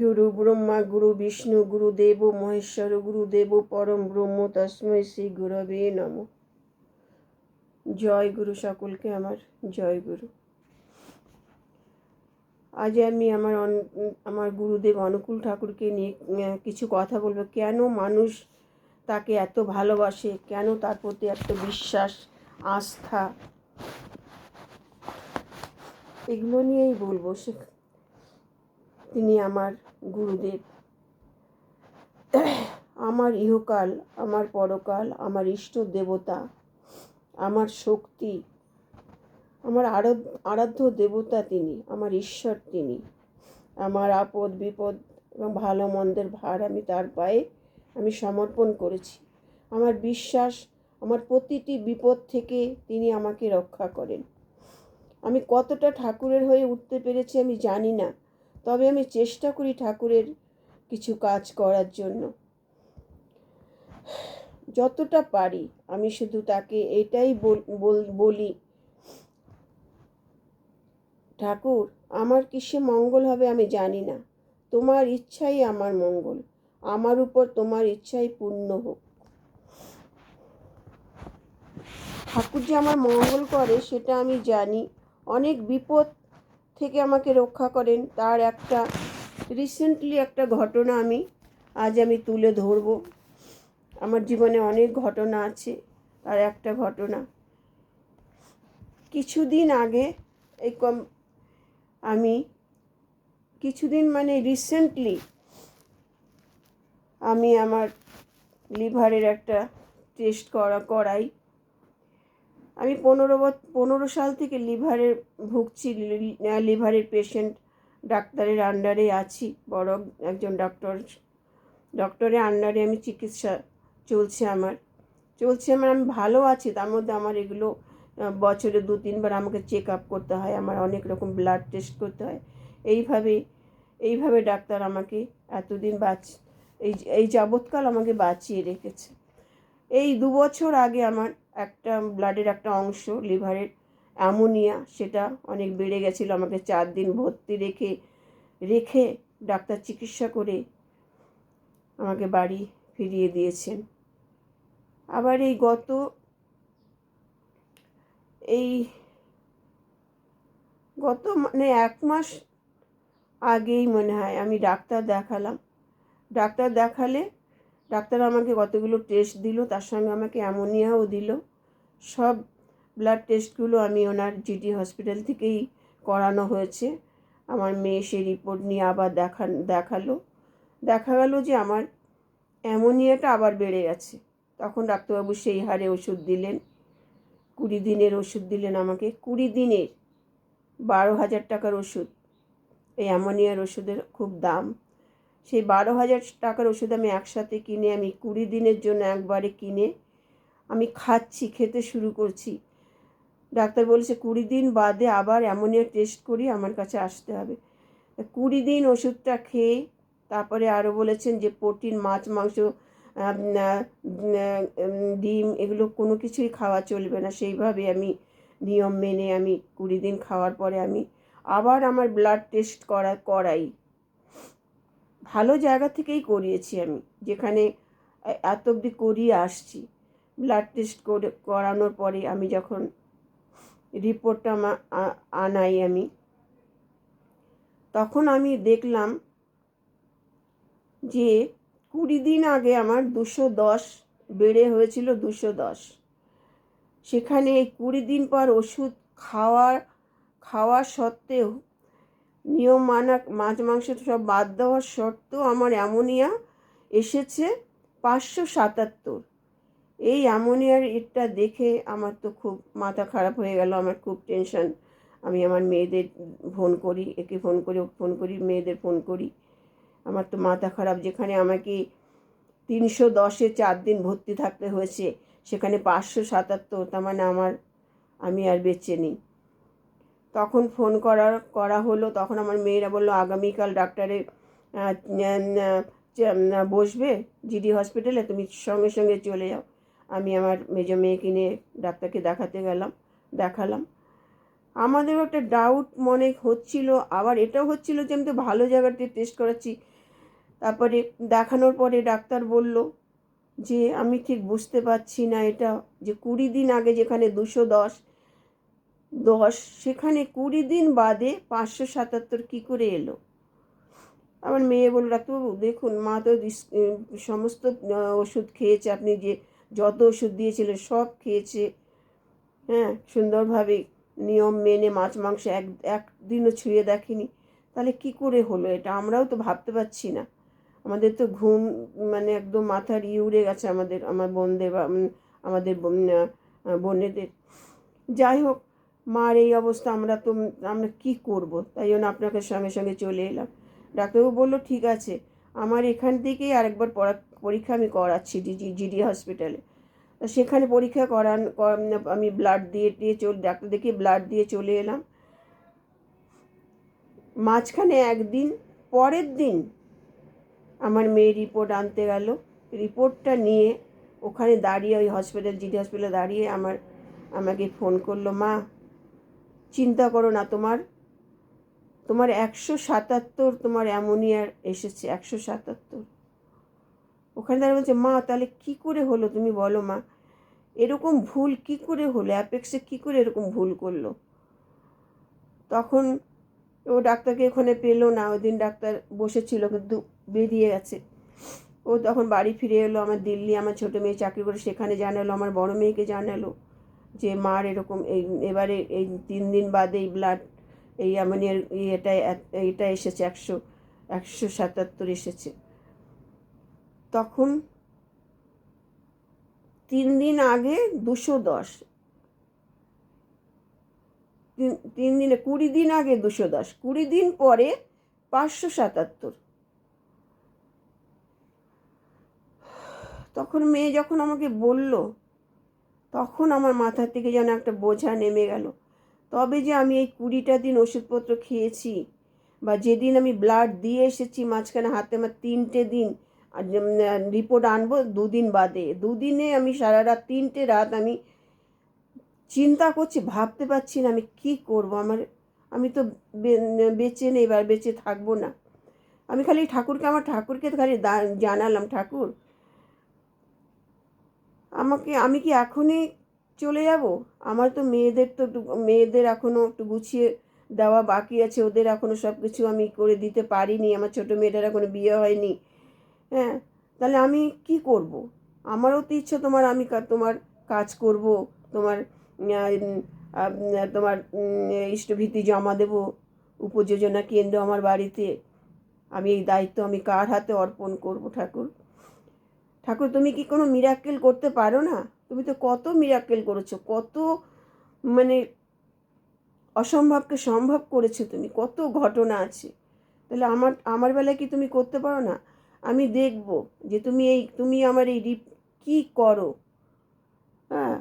গুরু ব্রহ্মা গুরু বিষ্ণু গুরুদেব মহেশ্বর গুরুদেব পরম ব্রহ্ম তস্মৈ শ্রী গুরবে নম জয় গুরু সকলকে আমার, জয় গুরু আজ আমি আমার আমার গুরুদেব অনুকূল ঠাকুরকে নিয়ে কিছু কথা বলব। কেন মানুষ তাকে এত ভালোবাসে? কেন তার প্রতি এত বিশ্বাস, আস্থা? এগুলো নিয়েই বলব। সে তিনি আমার গুরুদেব। আমার ইহকাল, আমার পরকাল, আমার ইষ্ট দেবতা, আমার শক্তি, আমার আরাধ্য আরাধ্য দেবতা তিনি, আমার ঈশ্বর তিনি। আমার আপদ, বিপদ এবং ভালো মন্দের ভার আমি তার পায়ে আমি সমর্পণ করেছি। আমার বিশ্বাস, আমার প্রতিটি বিপদ থেকে তিনি আমাকে রক্ষা করেন। আমি কতটা ঠাকুরের হয়ে উঠতে পেরেছি আমি জানি না। তবে আমি চেষ্টা করি ঠাকুরের কিছু কাজ করার জন্য। যতটা পারি, আমি শুধু তাকে এটাই বল- ঠাকুর, আমার কিসে মঙ্গল হবে আমি জানি না। তোমার ইচ্ছাই আমার মঙ্গল। আমার উপর তোমার ইচ্ছাই পূর্ণ হোক। ঠাকুর যে আমার মঙ্গল করে, সেটা আমি জানি। অনেক বিপদ থেকে আমাকে রক্ষা করেন। তার একটা রিসেন্টলি একটা ঘটনা আমি, আজ আমি তুলে ধরব। আমার জীবনে অনেক ঘটনা আছে আর একটা ঘটনা। কিছুদিন আগে এই কম, আমি কিছুদিন মানে রিসেন্টলি আমি আমার লিভারের একটা টেস্ট করা, করাই। আমি পনেরো পনেরো সাল থেকে লিভারের, ভুগছি লিভারের পেশেন্ট ডাক্তারের আন্ডারে আছি। বড় একজন ডক্টর ডক্টরের আন্ডারে আমি চিকিৎসা চলছে আমার। চলছে আমার, আমি ভালো আছি। তার মধ্যে আমার এগুলো বছরে দু, তিনবার আমাকে চেক আপ করতে হয়। আমার অনেক রকম ব্লাড টেস্ট করতে হয়। এইভাবে এইভাবে ডাক্তার আমাকে এতদিন বাঁচ, এই এই যাবৎকাল আমাকে বাঁচিয়ে রেখেছে। এই দু বছর আগে আমার একটা ব্লাডের একটা অংশ, লিভারের অ্যামোনিয়া, সেটা অনেক বেড়ে গেছিল। আমাকে চার দিন ভর্তি রেখে রেখে ডাক্তার চিকিৎসা করে আমাকে বাড়ি ফিরিয়ে দিয়েছেন। আবার এই গত এই গত মানে এক মাস আগেই মনে হয় আমি ডাক্তার দেখালাম। ডাক্তার দেখালে ডাক্তার আমাকে কতগুলো টেস্ট দিল, তার সঙ্গে আমাকে অ্যামোনিয়াও দিল। সব ব্লাড টেস্টগুলো আমি ওনার জিটি হসপিটাল থেকেই করানো হয়েছে। আমার মেয়ে সেই রিপোর্ট নিয়ে আবার দেখা দেখাল। দেখা গেল যে আমার অ্যামোনিয়াটা আবার বেড়ে গেছে। তখন ডাক্তারবাবু সেই হারে ওষুধ দিলেন। কুড়ি দিনের ওষুধ দিলেন আমাকে। কুড়ি দিনের, বারো হাজার টাকার ওষুধ। এই অ্যামোনিয়ার ওষুধের খুব দাম। সেই বারো হাজার টাকার ওষুধ আমি একসাথে কিনে, আমি কুড়ি দিনের জন্য একবারে কিনে, আমি খাচ্ছি, খেতে শুরু করছি। ডাক্তার বলেছে, কুড়ি দিন বাদে আবার অ্যামোনিয়া টেস্ট করি আমার কাছে আসতে হবে। কুড়ি দিন ওষুধটা খেয়ে, তারপরে আরও বলেছেন যে প্রোটিন, মাছ, মাংস ডিম, এগুলো কোনো কিছুই খাওয়া চলবে না। সেইভাবে আমি নিয়ম মেনে আমি কুড়ি দিন খাওয়ার পরে আমি আবার আমার ব্লাড টেস্ট করা, করাই। ভালো জায়গা থেকেই করিয়েছি আমি, যেখানে এত অবধি করিয়ে আসছি। ব্লাড টেস্ট করে, করানোর পরে আমি যখন রিপোর্টটা আনাই আমি, তখন আমি দেখলাম যে কুড়ি দিন আগে আমার দুশো দশ বেড়ে হয়েছিল দুশো দশ। সেখানে কুড়ি দিন পর ওষুধ খাওয়া খাওয়া সত্ত্বেও নিয়ম মানা, মাছ মাংস সব বাদ দেওয়ার সত্ত্বেও আমার অ্যামোনিয়া এসেছে পাঁচশো সাতাত্তর। এই অ্যামোনিয়ার এটা দেখে আমার তো খুব মাথা খারাপ হয়ে গেল, আমার খুব টেনশন। আমি আমার মেয়েদের ফোন করি, একে ফোন করি, ওকে ফোন করি, মেয়েদের ফোন করি। আমার তো মাথা খারাপ, যেখানে আমাকে তিনশো দশে চার দিন ভর্তি থাকতে হয়েছে, সেখানে পাঁচশো সাতাত্তর, তার মানে আমার, আমি আর বেঁচে নেই। তখন ফোন করা করা হলো, তখন আমার মেয়েরা বলল, আগামীকাল ডাক্তারে বসবে জিডি হসপিটালে, তুমি সঙ্গে সঙ্গে চলে যাও। আমি আমার মেজো মেয়েকে নিয়ে ডাক্তারকে দেখাতে গেলাম, দেখালাম। আমাদেরও একটা ডাউট মনে হচ্ছিল, আবার এটাও হচ্ছিল যে আমি তো ভালো জায়গাতে টেস্ট করাচ্ছি। তারপরে দেখানোর পরে ডাক্তার বলল যে, আমি ঠিক বুঝতে পারছি না এটা, যে কুড়ি দিন আগে যেখানে দুশো দশ দশ, সেখানে কুড়ি দিন বাদে পাঁচশো সাতাত্তর কী করে এলো? আমার মেয়ে বলল, ডাক্তারবাবু, দেখুন, মা তো সমস্ত ওষুধ খেয়েছে, আপনি যে যত ওষুধ দিয়েছিলেন সব খেয়েছে। হ্যাঁ সুন্দরভাবে নিয়ম মেনে মাছ, মাংস এক একদিনও ছুঁয়ে দেখেনি। তাহলে কি করে হলো এটা? আমরাও তো ভাবতে পারছি না। আমাদের তো ঘুম মানে একদম মাথার ই উড়ে গেছে আমাদের, আমার বোনদের বা আমাদের বোনেদের যাই হোক মার এই অবস্থা, আমরা তো, আমরা কি করব? তাই জন্য আপনাকে সঙ্গে সঙ্গে চলে এলাম। ডাক্তারবাবু বলল, ঠিক আছে, আমার এখান থেকেই আরেকবার পরীক্ষা আমি করাচ্ছি ডিজি জিডি হসপিটালে। সেখানে পরীক্ষা করান, কর- আমি ব্লাড দিয়ে দিয়ে চল, ডাক্তার দেখিয়ে ব্লাড দিয়ে চলে এলাম। মাঝখানে একদিন, পরের দিন আমার মেয়ে রিপোর্ট আনতে গেল। রিপোর্টটা নিয়ে ওখানে দাঁড়িয়ে, ওই হসপিটাল জিডি হসপিটালে দাঁড়িয়ে আমার, আমাকে ফোন করল, মা চিন্তা করো না, তোমার তোমার একশো সাতাত্তর তোমার অ্যামোনিয়ার এসেছে, একশো সাতাত্তর। ওখানে দাঁড়িয়ে বলছে, মা, তাহলে কি করে হলো তুমি বলো মা? এরকম ভুল কি করে হলো? অ্যাপেক্সে কি করে এরকম ভুল করল? তখন ও ডাক্তারকে ওখানে পেল না ওই দিন ডাক্তার বসেছিল কিন্তু বেরিয়ে গেছে। ও তখন বাড়ি ফিরে এলো, আমার দিল্লি, আমার ছোটো মেয়ে চাকরি করে সেখানে জানালো, আমার বড় মেয়েকে জানালো। যে মার এরকম এই এবারে এই তিন দিন বাদে এই ব্লাড এই অ্যামোনিয়ার এটা এটা এসেছে একশো একশো সাতাত্তর এসেছে। তখন তিন দিন আগে দুশো দশ। তিন দিনে কুড়ি দিন আগে দুশো দশ, কুড়ি দিন পরে পাঁচশো সাতাত্তর। তখন মেয়ে যখন আমাকে বলল তখন আমার মাথা থেকে যেন একটা বোঝা নেমে গেল। তবে যে আমি এই কুড়িটা দিন ওষুধপত্র খেয়েছি বা যেদিন আমি ব্লাড দিয়ে এসেছি, মাঝখানে হাতে আমার তিনটে দিন রিপোর্ট আনব দুদিন বাদে। দুদিনে আমি সারা রাত তিনটে রাত আমি চিন্তা করছি, ভাবতে পারছি না আমি কি করব। আমার, আমি তো বেঁচে নেই এবার বেঁচে থাকব না। আমি খালি ঠাকুরকে, আমার ঠাকুরকে খালি জানালাম, ঠাকুর আমাকে, আমি কি এখনই চলে যাব? আমার তো মেয়েদের তো মেয়েদের এখনও একটু গুছিয়ে দেওয়া বাকি আছে। ওদের এখনও সব কিছু আমি করে দিতে পারিনি। আমার ছোটো মেয়েটার এখনও বিয়ে হয়নি। হ্যাঁ তাহলে আমি কি করব? আমারও তো ইচ্ছা তোমার, আমি তোমার কাজ করব। তোমার তোমার ইষ্টভীতি জমা দেব। উপযোজনা কেন্দ্র আমার বাড়িতে। আমি এই দায়িত্ব আমি কার হাতে অর্পণ করব ঠাকুর? ঠাকুর, তুমি কি কোনো মিরাক্কেল করতে পারো না? তুমি তো কত মিরাক্কেল করেছ, কত মানে অসম্ভবকে সম্ভব করেছ তুমি, কত ঘটনা আছে। তাহলে আমার আমার বেলায় কি তুমি করতে পারো না? আমি দেখব যে তুমি এই, তুমি আমার এই রিপ, কী করো? হ্যাঁ?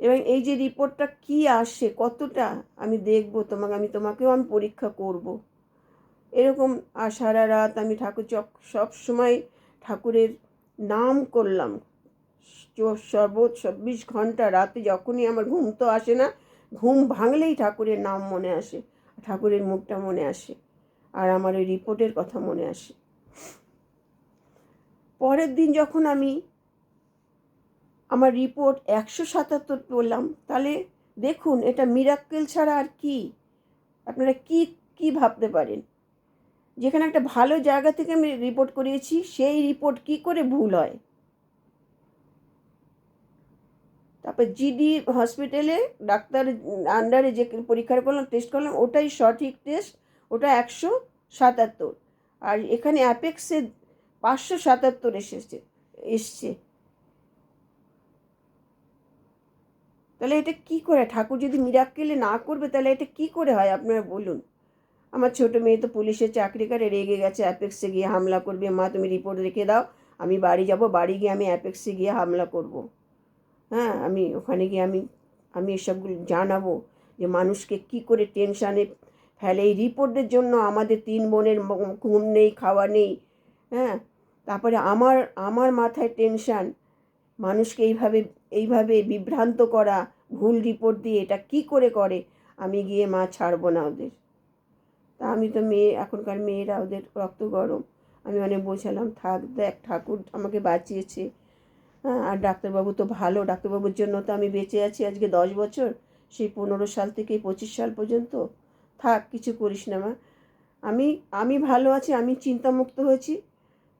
এবং এই যে রিপোর্টটা কি আসে, কতটা আমি দেখব তোমাকে, আমি তোমাকেও আমি পরীক্ষা করব। এরকম আর সারা রাত আমি ঠাকুর চক, সব সময় ঠাকুরের নাম করলাম। চ- সর্ব চব্বিশ ঘণ্টা রাতে যখনই আমার ঘুম তো আসে না, ঘুম ভাঙলেই ঠাকুরের নাম মনে আসে, ঠাকুরের মুখটা মনে আসে আর আমার ওই রিপোর্টের কথা মনে আসে। পরের দিন যখন আমি আমার রিপোর্ট একশো সাতাত্তর পেলাম তাহলে দেখুন এটা মিরাক্কেল ছাড়া আর কি। আপনারা কি কি ভাবতে পারেন? যেখানে একটা ভালো জায়গা থেকে আমি রিপোর্ট করিয়েছি, সেই রিপোর্ট কি করে ভুল হয়? তারপর জিডি হসপিটালে ডাক্তার আন্ডারে যে পরীক্ষা করলাম টেস্ট করলাম, ওটাই সঠিক টেস্ট ওটা একশো সাতাত্তর। আর এখানে অ্যাপেক্সে পাঁচশো সাতাত্তর এসেছে, এসছে। তাহলে এটা কি করে? ঠাকুর যদি মিরাক্কেলে না করবে, তাহলে এটা কি করে হয়? আপনারা বলুন। আমার ছোটো মেয়ে তো পুলিশের চাকরি করে, রেগে গেছে, অ্যাপেক্সে গিয়ে হামলা করবে। মা, তুমি রিপোর্ট রেখে দাও, আমি বাড়ি যাব, বাড়ি গিয়ে আমি অ্যাপেক্সে গিয়ে হামলা করব। হ্যাঁ আমি ওখানে গিয়ে আমি আমি এসবগুলো জানাব যে মানুষকে কি করে টেনশানে ফেলে। এই রিপোর্টের জন্য আমাদের তিন বোনের ঘুম নেই, খাওয়া নেই হ্যাঁ। তারপরে আমার আমার মাথায় টেনশান, মানুষকে এইভাবে এইভাবে বিভ্রান্ত করা, ভুল রিপোর্ট দিয়ে এটা কি করে করে, আমি গিয়ে মা ছাড়বো না ওদের। তা আমি তো মেয়ে, এখনকার মেয়েরা ওদের রক্ত গরম। আমি অনেক বোঝালাম, থাক, দেখ, ঠাকুর আমাকে বাঁচিয়েছে। আর ডাক্তারবাবু তো ভালো। ডাক্তারবাবুর জন্য তো আমি বেঁচে আছি আজকে দশ বছর, সেই পনেরো সাল থেকে পঁচিশ সাল পর্যন্ত। থাক, কিছু করিস না মা। আমি আমি ভালো আছি, আমি চিন্তামুক্ত হয়েছি।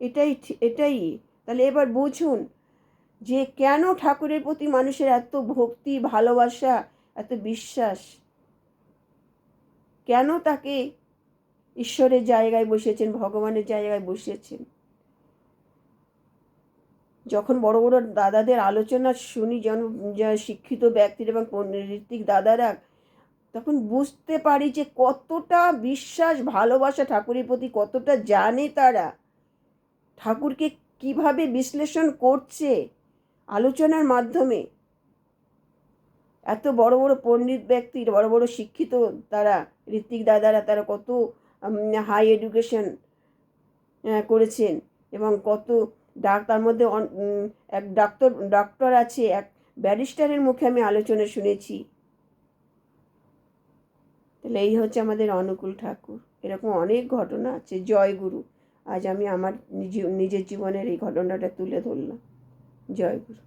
এটাই এটাই। তাহলে এবার বুঝুন যে কেন ঠাকুরের প্রতি মানুষের এত ভক্তি, ভালোবাসা, এত বিশ্বাস? কেন তাকে ঈশ্বরের জায়গায় বসিয়েছেন, ভগবানের জায়গায় বসিয়েছেন। যখন বড় বড় দাদাদের আলোচনা শুনি, জন, যা শিক্ষিত ব্যক্তির এবং ঋত্বিক দাদারা, তখন বুঝতে পারি যে কতটা বিশ্বাস, ভালোবাসা ঠাকুরের প্রতি, কতটা জানে তারা ঠাকুরকে কীভাবে বিশ্লেষণ করছে আলোচনার মাধ্যমে। এত বড় বড় পণ্ডিত ব্যক্তির, বড় বড় শিক্ষিত তারা, ঋত্বিক দাদারা, তারা কত হাই এডুকেশন করেছেন এবং কত ডাক, তার মধ্যে এক ডাক্তার ডক্টর আছে, এক ব্যারিস্টারের মুখে আমি আলোচনা শুনেছি। তাহলে এই হচ্ছে আমাদের অনুকূল ঠাকুর। এরকম অনেক ঘটনা আছে, জয় গুরু। আজ আমি আমার নিজ, নিজের জীবনের এই ঘটনাটা তুলে ধরলাম। জয় গুরু।